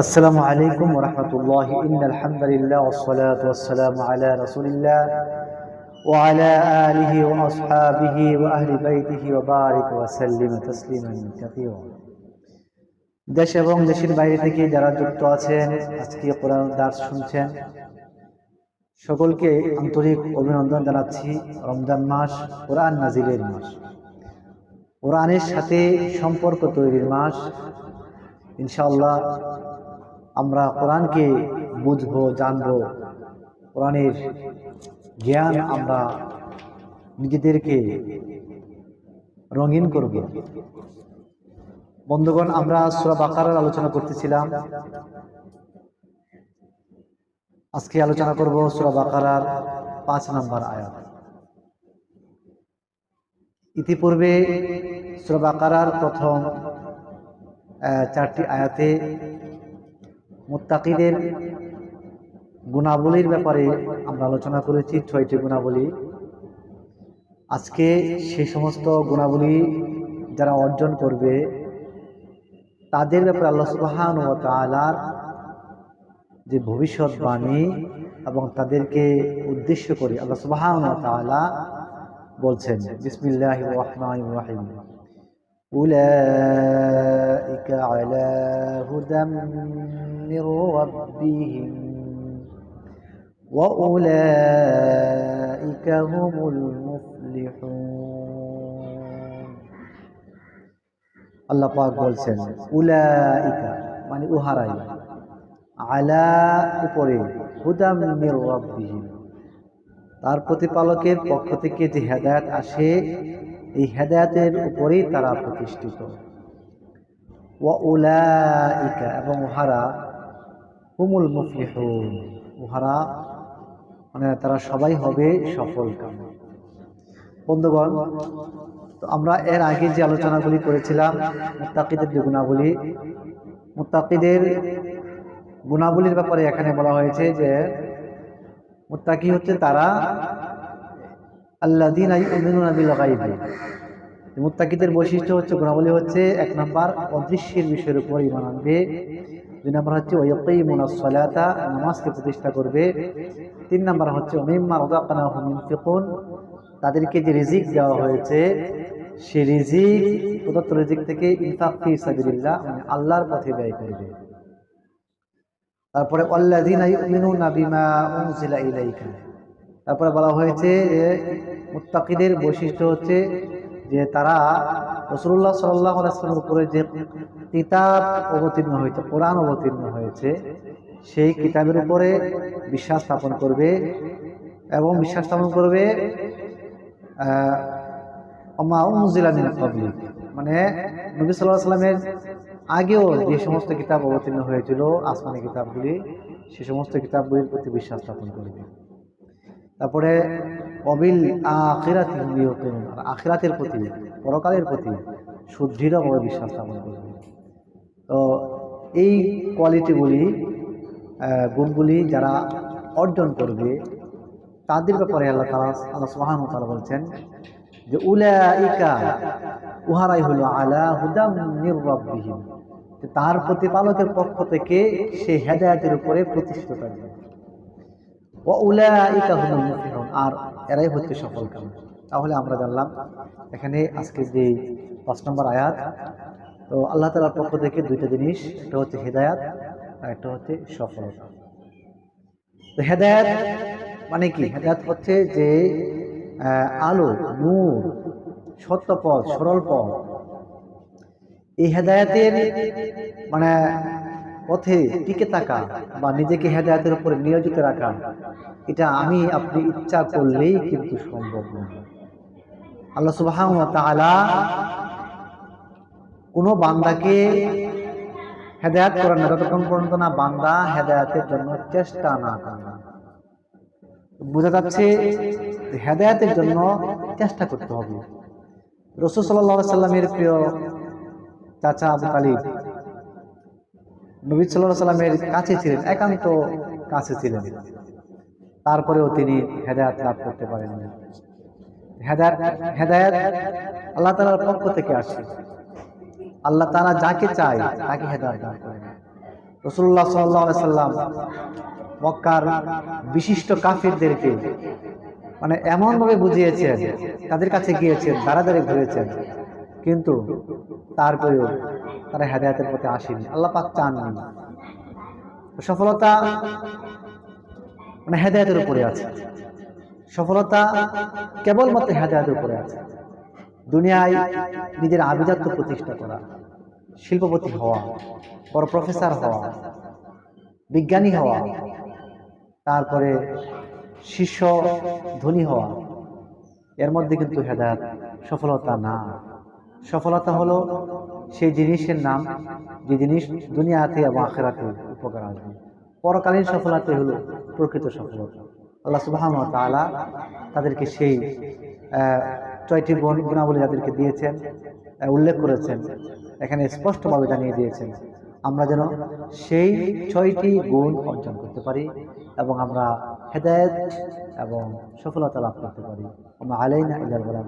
السلام عليكم ورحمة الله إن الحمد لله والصلاة والسلام على رسول الله وعلى آله وأصحابه وأهل بيته وبارك وسلم تسليما كثيرا দেশ এবং দেশের বাইরে থেকে যারা যুক্ত আছেন আজকে কোরআন দাস শুনছেন সকলকে আন্তরিক অভিনন্দন জানাচ্ছি রমজান মাস কোরআন নাজিলের মাস কোরআনের সাথে সম্পর্ক তৈরির মাস ইনশাআল্লাহ আমরা কোরআনকে বুঝব, জানব। কোরআনের জ্ঞান আমরা নিজেদেরকে রঙিন করব। বন্ধুগণ, আমরা সুরা বাকারার আলোচনা করতেছিলাম। আজকে আলোচনা করব সুরা বাকারার পাঁচ নম্বর আয়াত। ইতিপূর্বে সুরা বাকারার প্রথম চারটি আয়াতে মুত্তাকিদের গুণাবলীর ব্যাপারে আমরা আলোচনা করেছি, ছয়টি গুণাবলী। আজকে সেই সমস্ত গুণাবলী যারা অর্জন করবে, তাদের ব্যাপারে আল্লাহ সুবহান ও তাআলার যে ভবিষ্যৎবাণী এবং তাদেরকে উদ্দেশ্য করে আল্লাহ সুবহান ও তাআলা বলছেন, বিসমিল্লাহির রহমানির রহিম। أولئك على هدى من ربهم وأولئك هم المفلحون আল্লাহ পাক বলছেন উলাইকা মানে উহারাই আলা উপরে হুদাম মির রাব্বিহিম তার প্রতিপালকের পক্ষ থেকে যে হেদায়েত আসে এই হেদায়েতের উপরেই তারা প্রতিষ্ঠিত। ওয়া উলাইকা, এবং উহারা হুমুল মুফলিহুন। উহারা মানে তারা সবাই হবে সফল কাম। বন্ধুগণ, তো আমরা এর আগে যে আলোচনাগুলি করেছিলাম, মুত্তাকিদের যে গুণাবলী, মুত্তাকিদের গুণাবলীর ব্যাপারে এখানে বলা হয়েছে যে, মুত্তাকি হচ্ছে তারা আল্লাদিন আই উমিনুনা বিল গাইবি মুত্তাকিদের বৈশিষ্ট্য হচ্ছে, গুণাবলী হচ্ছে এক নম্বর অদৃশ্যের বিষয়ের উপর ইমান আনবে, দুই নাম্বার হচ্ছে ওয়াকিমুনা সলাতা, নামাজকে প্রতিষ্ঠা করবে, তিন নম্বর হচ্ছে অমিম্মা তাদেরকে যে রিজিক দেওয়া হয়েছে, সে রিজিক, প্রদত্ত রিজিক থেকে ইনফাক ফি মানে আল্লাহর পথে ব্যয় করবে। তারপরে ইউমিনুনা বিমা উনজিলা ইলাইকা। তারপরে বলা হয়েছে মুত্তাকিদের বৈশিষ্ট্য হচ্ছে যে তারা রসুল্লাহ সাল্লাহ আলাইসলামের উপরে যে কিতাব অবতীর্ণ হয়েছে, কোরআন অবতীর্ণ হয়েছে, সেই কিতাবের উপরে বিশ্বাস স্থাপন করবে এবং বিশ্বাস স্থাপন করবে। মানে নবী সাল্লাহ সাল্লামের আগেও যে সমস্ত কিতাব অবতীর্ণ হয়েছিল, আসমানি কিতাবগুলি, সে সমস্ত কিতাবগুলির প্রতি বিশ্বাস স্থাপন করবে তারপরে অবিল আখিরাত আখিরাতের প্রতি, পরকালের প্রতি সুদৃঢ়ভাবে বিশ্বাস স্থাপন করবে। তো এই কোয়ালিটিগুলি গুণগুলি যারা অর্জন করবে, তাদের ব্যাপারে আল্লাহ তালা আল্লাহ সুবহান তালা বলছেন যে, উলাইকা উহারাই হলো আলা হুদাম মির তার প্রতিপালকের পক্ষ থেকে সে হেদায়েতের উপরে প্রতিষ্ঠিত থাকবে। আর এরাই হচ্ছে সফল কাম। তাহলে আমরা জানলাম, এখানে আজকে যে পাঁচ নম্বর আয়াত, তো আল্লাহ তালার পক্ষ থেকে দুইটা জিনিস, একটা হচ্ছে হেদায়াত, আর একটা হচ্ছে সফলতা। তো হেদায়াত মানে কি? হেদায়াত হচ্ছে যে আলো, নূর, সত্য পথ, সরল পথ। এই হেদায়াতের মানে পথে টিকে থাকা বা নিজেকে হেদায়তের উপরে নিয়োজিত রাখা, এটা আমি আপনি ইচ্ছা করলেই কিন্তু সম্ভব নয়। আল্লাহ তাআলা কোনো বান্দাকে হেদায়াত করেন না, যতক্ষণ পর্যন্ত না বান্দা হেদায়াতের জন্য চেষ্টা না বোঝা যাচ্ছে হেদায়াতের জন্য চেষ্টা করতে হবে। রসুল সাল্লাহ সাল্লামের প্রিয় চাচা আবু তালিব নবী সাল্লাহ সাল্লামের কাছে ছিলেন, একান্ত কাছে ছিলেন। তারপরেও তিনি হেদায়াত লাভ করতে পারেননি হেদায়াত হেদায়াত আল্লাহ তালার পক্ষ থেকে আসে। আল্লাহ তারা যাকে চায় তাকে হেদায়ত দান করেন রসুল্লাহ সাল্লাহ সাল্লাম মক্কার বিশিষ্ট কাফিরদেরকে মানে এমনভাবে বুঝিয়েছেন, তাদের কাছে গিয়েছেন দাঁড়া দাঁড়িয়ে ঘুরেছেন কিন্তু তারপরেও তারা হেদায়তের পথে আসেনি। আল্লাহ পাক চাননি সফলতা মানে হেদায়তের উপরে আছে। সফলতা কেবলমাত্র হেদায়তের উপরে আছে। দুনিয়ায় নিজের আভিজাত্য প্রতিষ্ঠা করা, শিল্পপতি হওয়া, বড় প্রফেসর হওয়া, বিজ্ঞানী হওয়া, তারপরে শিষ্য, ধনী হওয়া, এর মধ্যে কিন্তু হেদায়ত, সফলতা না। সফলতা হলো সেই জিনিসের নাম, যে জিনিস দুনিয়াতে এবং আখেরাতে উপকার আসবে। পরকালীন সফলতা হলো প্রকৃত সফলতা। আল্লাহ সুবাহ তাআলা তাদেরকে সেই ছয়টি গুণ, গুণাবলী যাদেরকে দিয়েছেন উল্লেখ করেছেন, এখানে স্পষ্টভাবে জানিয়ে দিয়েছেন। আমরা যেন সেই ছয়টি গুণ অর্জন করতে পারি এবং আমরা হেদায়েত এবং সফলতা লাভ করতে পারি। আমরা আলাইনা ইলাল বলাম